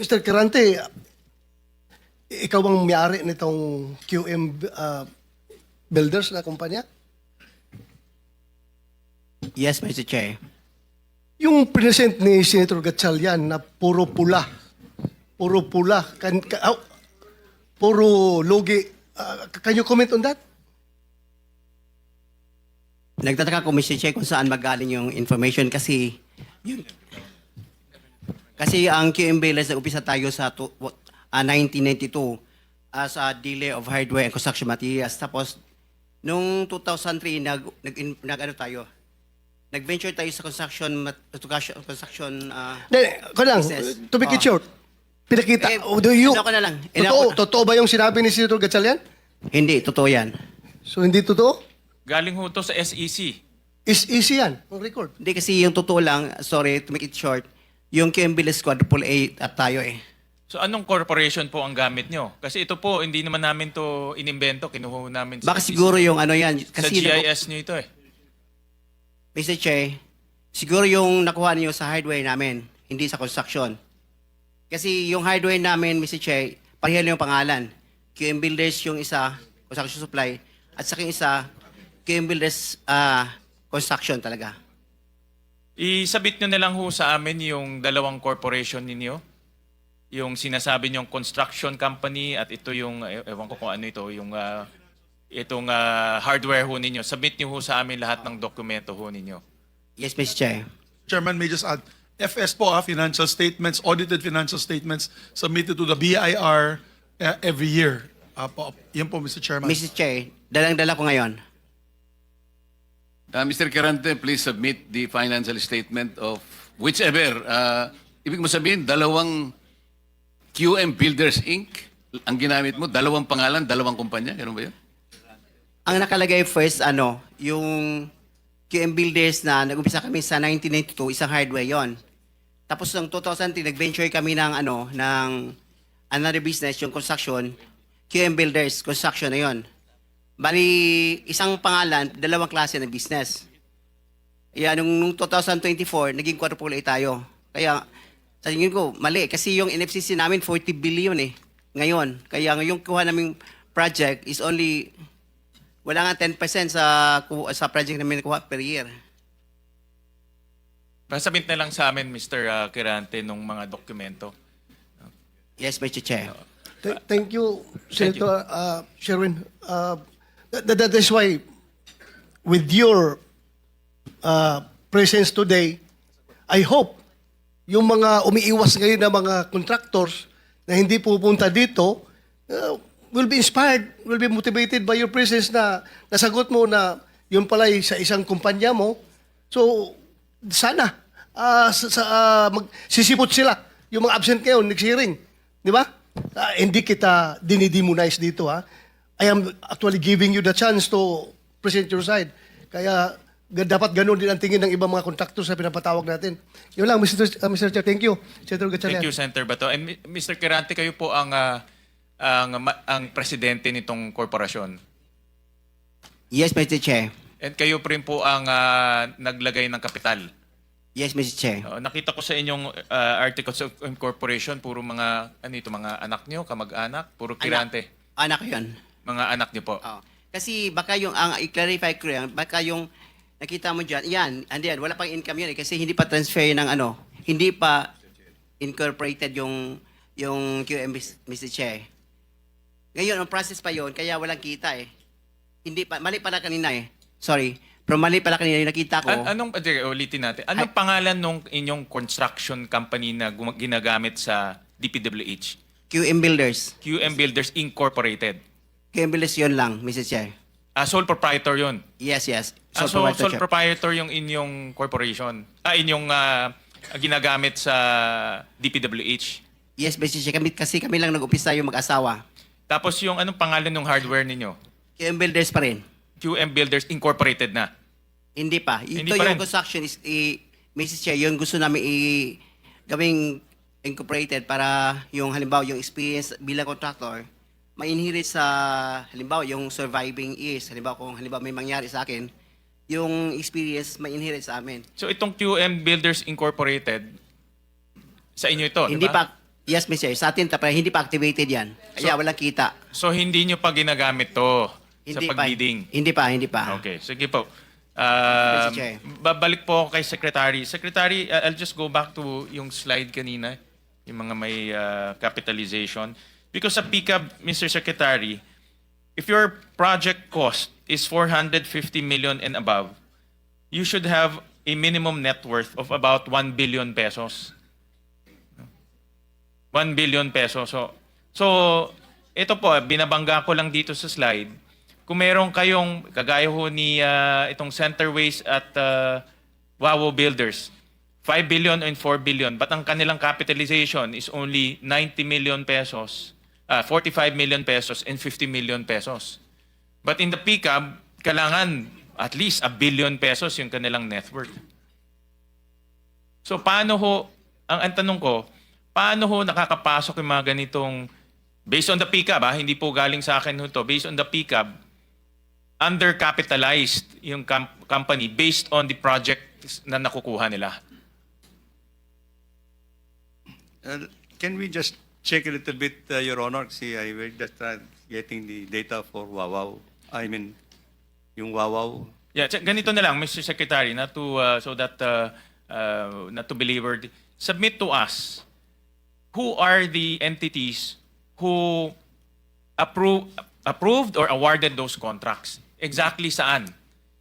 Mr. Carante, ikaw ang may-ari nitong QM uh, Builders na kumpanya? Yes, Mr. Chair. Yung present ni Senator Gatchalian na puro pula, puro pula, kan, ka, aw, puro logi, uh, can you comment on that? Nagtataka ko, Mr. Chair, kung saan magaling yung information kasi yun, kasi ang QM Bayless, nag-upisa tayo sa what, ah, 1992 as a dealer of hardware and construction materials. Tapos, nung 2003, nag, nag, nag ano tayo, nag-venture tayo sa construction, construction, construction ah, Hindi, ko lang, Business. to make it Oh. short, pinakita, Eh, oh, do you, ano ko na lang, totoo, ina- totoo ba yung sinabi ni Senator Gatchalian? hindi, totoo yan. So hindi totoo? Galing ho to sa SEC. Is easy yan, ang record. Hindi kasi yung totoo lang, sorry to make it short, yung QM Bayless quadruple A at tayo eh. So anong corporation po ang gamit nyo? Kasi ito po, hindi naman namin to inimbento. Kinuha namin sa Baka siguro yung ano yan, Sa kasi GIS nyo ito eh. Mr. Che, siguro yung nakuha niyo sa hardware namin, hindi sa construction. Kasi yung hardware namin, Mr. Che, pareho lang yung pangalan. QM Builders yung isa, construction supply, at sa yung isa, QM Builders ah, construction talaga. Isabit nyo na lang ho sa amin yung dalawang corporation ninyo. Yung sinasabi nyong construction company at ito yung, eh, ewan ko kung ano ito, yung ah, itong ah, hardware ho ninyo. Submit nyo ho sa amin lahat ng dokumento ho ninyo. Yes, Mr. Che. Chairman, may just add, FS po ah, financial statements, audited financial statements submitted to the BIR uh, every year. Ah, po, yan po, Mr. Chairman. Mr. Che, dalang-dala ko ngayon. Uh, Mr. Carante, please submit the financial statement of whichever. Uh, ibig mo sabihin, dalawang QM Builders Inc. Ang ginamit mo, dalawang pangalan, dalawang kumpanya. Ganun ba yun? Ang nakalagay first, ano, yung QM Builders na nag-umpisa kami sa 1992, isang hardware yon. Tapos ng 2003, nag-venture kami ng, ano, ng another business, yung construction, QM Builders, construction na yon. Bali, isang pangalan, dalawang klase ng business. Kaya nung, nung 2024, naging quadruple A tayo. Kaya, sa tingin ko, mali. Kasi yung NFCC namin, 40 billion eh. Ngayon. Kaya yung kuha naming project is only, wala nga 10% sa, sa project namin nakuha per year. Pasabit na lang sa amin, Mr. ah, Kirante, nung mga dokumento. Yes, Mr. Chair. Th- thank you, Thank you. Senator uh, Sherwin. Uh, that, that is why, with your uh, presence today, I hope yung mga umiiwas ngayon na mga contractors na hindi pupunta dito uh, will be inspired, will be motivated by your presence na nasagot mo na yun pala sa isang kumpanya mo. So, sana uh, sa, sa, uh, magsisipot sila yung mga absent ngayon, nagsiring. Di ba? Ah, hindi kita dinidemonize dito ha. I am actually giving you the chance to present your side. Kaya dapat ganun din ang tingin ng ibang mga contractors na pinapatawag natin. Yun lang, Mr. uh, Mr. Chair. Thank you. Senator Gatchalian. Thank you, Senator Bato. And Mr. Kirante, kayo po ang, ah, ang, ma- ang presidente nitong korporasyon. Yes, Mr. Chair. And kayo rin po ang ah, naglagay ng kapital. Yes, Mr. Chair. Oo, nakita ko sa inyong ah, articles of incorporation, puro mga, ano ito, mga anak nyo, kamag-anak, puro kirante. Anak ko yun. Mga anak nyo po. Oo. Kasi baka yung, ang i-clarify ko yan, baka yung nakita mo dyan, yan, and yan, wala pang income yun eh, kasi hindi pa transfer ng ano, hindi pa incorporated yung, yung QM, Mr. Chair. Ngayon, ang process pa yon kaya walang kita eh. Hindi pa, mali pala kanina eh. Sorry. Pero mali pala kanina yung nakita ko. An- anong, okay, ulitin natin. Anong pangalan nung inyong construction company na gum- ginagamit sa DPWH? QM Builders. QM Builders Incorporated. Builders yun lang, Mr. Chair. Ah, sole proprietor yun. Yes, yes. Ah, Sole so, proprietorship. sole proprietor yung inyong corporation. Ah, inyong ah, ginagamit sa DPWH. Yes, Mr. Chair. Kami, kasi kami lang nag-upisa yung mag-asawa. Tapos yung anong pangalan ng hardware ninyo? QM Builders pa rin. QM Builders Incorporated na. Hindi pa. Ito Hindi pa yung rin. construction is, i, Mrs. Chair, yung gusto namin i, gawing incorporated para yung halimbawa yung experience bilang contractor, ma-inherit sa halimbawa yung surviving years. Halimbawa kung halimbawa may mangyari sa akin, yung experience ma-inherit sa amin. So itong QM Builders Incorporated, sa inyo ito, di Hindi ba? pa, Yes, Mr. Sa atin, tapos hindi pa activated yan. Kaya walang kita. So hindi nyo pa ginagamit to sa Hindi pa. pag-bidding? Hindi pa, hindi pa. Okay, sige po. Um, Mr. Chair. babalik po ako kay Secretary. Secretary, uh, I'll just go back to yung slide kanina, yung mga may uh, capitalization. Because sa PICAB, Mr. Secretary, if your project cost is 450 million and above, you should have a minimum net worth of about 1 billion pesos. 1 billion pesos. So, so ito po, binabangga ko lang dito sa slide. Kung meron kayong, kagaya ho ni ah, itong Centerways at uh, Wawo Builders, 5 billion and 4 billion, but ang kanilang capitalization is only 90 million pesos, ah, 45 million pesos and 50 million pesos. But in the PICAB, kailangan at least a billion pesos yung kanilang net worth. So paano ho, ang, ang tanong ko, paano ho nakakapasok yung mga ganitong, based on the PCAB, ha, hindi po galing sa akin ho to, based on the PCAB, undercapitalized yung com- company based on the project na nakukuha nila. Uh, Can we just check a little bit, uh, Your Honor? See, I will just try getting the data for Wawaw. I mean, yung Wawaw. Yeah, ch- ganito na lang, Mr. Secretary, not to, uh, so that, uh, uh, not to belabor, submit to us who are the entities who approve, approved or awarded those contracts. Exactly saan?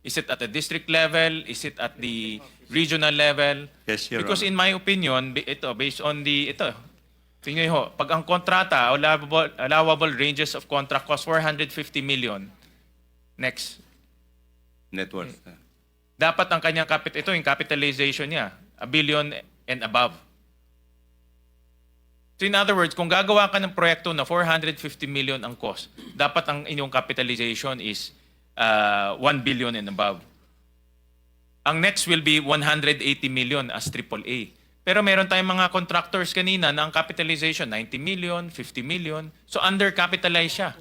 Is it at the district level? Is it at the regional level? Yes, Your Because Honor. in my opinion, ito, based on the, ito, tingnan niyo ho, pag ang kontrata, allowable, allowable ranges of contract cost 450 million. Next. Network. dapat ang kanyang capit ito yung capitalization niya a billion and above. So in other words, kung gagawa ka ng proyekto na 450 million ang cost, dapat ang inyong capitalization is uh, 1 billion and above. Ang next will be 180 million as AAA. Pero meron tayong mga contractors kanina na ang capitalization 90 million, 50 million. So undercapitalized siya.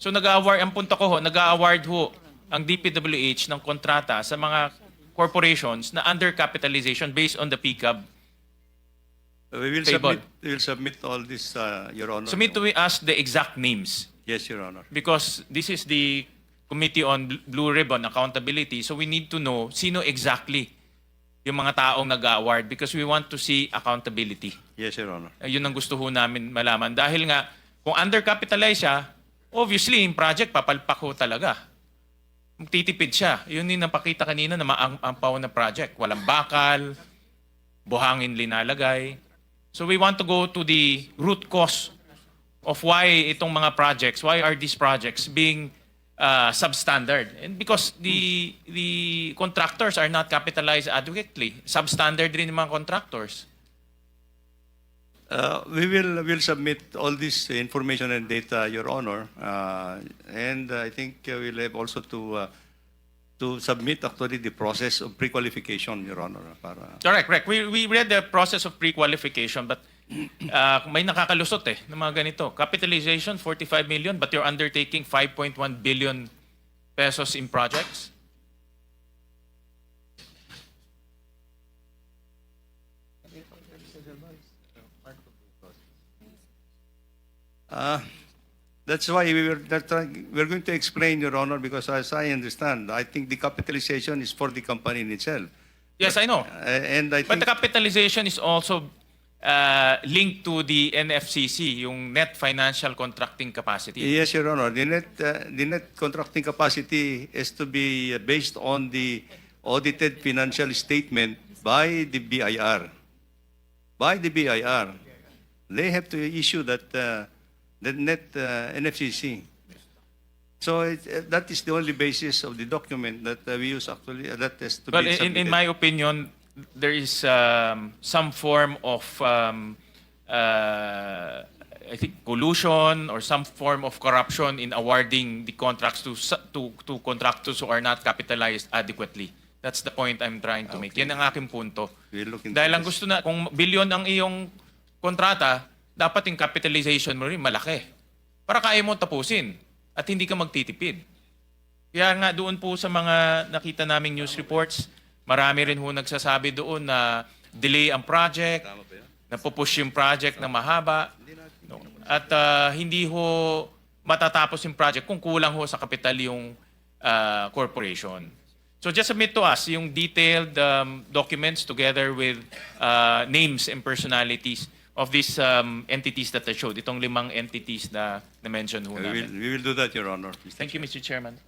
So nag-award, ang punto ko ho, nag-award ho ang DPWH ng kontrata sa mga corporations na undercapitalization based on the PCAB. We will Table. submit, we will submit all this, uh, Your Honor. Submit to us the exact names Yes, Your Honor. because this is the Committee on Bl- Blue Ribbon Accountability. So we need to know sino exactly yung mga taong nag-award because we want to see accountability. Yes, Your Honor. Eh, yun ang gusto ho namin malaman. Dahil nga, kung undercapitalized siya, obviously, yung project, papalpak ho talaga. Titipid siya. Yun yung napakita kanina na maampaw na project. Walang bakal, buhangin linalagay. So we want to go to the root cause of why itong mga projects, why are these projects being uh, substandard? And because the the contractors are not capitalized adequately. Substandard rin yung mga contractors. Uh, We will, will submit all this information and data, Your Honor. Uh, And I think uh, we'll have also to, uh, to submit actually the process of pre-qualification, Your Honor, para, Correct, correct. We, we read the process of pre-qualification but uh, may nakakalusot eh ng mga ganito. Capitalization, 45 million but you're undertaking 5.1 billion pesos in projects. Uh, That's why we were, that, we're going to explain, Your Honor, because as I understand, I think the capitalization is for the company in itself. Yes, I know. Uh, And I But think, the capitalization is also uh, linked to the NFCC, yung net financial contracting capacity. yes, Your Honor, the net, uh, the net contracting capacity is to be uh, based on the audited financial statement by the BIR. By the BIR. They have to issue that, uh, the net uh, NFCC. So it, uh, that is the only basis of the document that uh, we use actually, uh, that has to Well, be in, in my opinion, there is um, some form of, um, uh, I think, collusion or some form of corruption in awarding the contracts to su- to, to contractors who are not capitalized adequately. That's the point I'm trying to make. Yan ang aking punto. We'll look into Dahil ang this. gusto na, kung bilyon ang iyong kontrata, dapat yung capitalization mo rin malaki. Para kaya mo tapusin at hindi ka magtitipid. Kaya nga doon po sa mga nakita naming news reports, marami rin ho nagsasabi doon na delay ang project, napupush yung project na mahaba. No? At ah, hindi ho matatapos yung project kung kulang ho sa kapital yung ah, corporation. So just submit to us yung detailed um, documents together with uh, names and personalities of these um, entities that I showed. Itong limang entities na na-mention ho We will, namin. we will do that, Your Honor. Mr. Thank you, Mr. Chairman.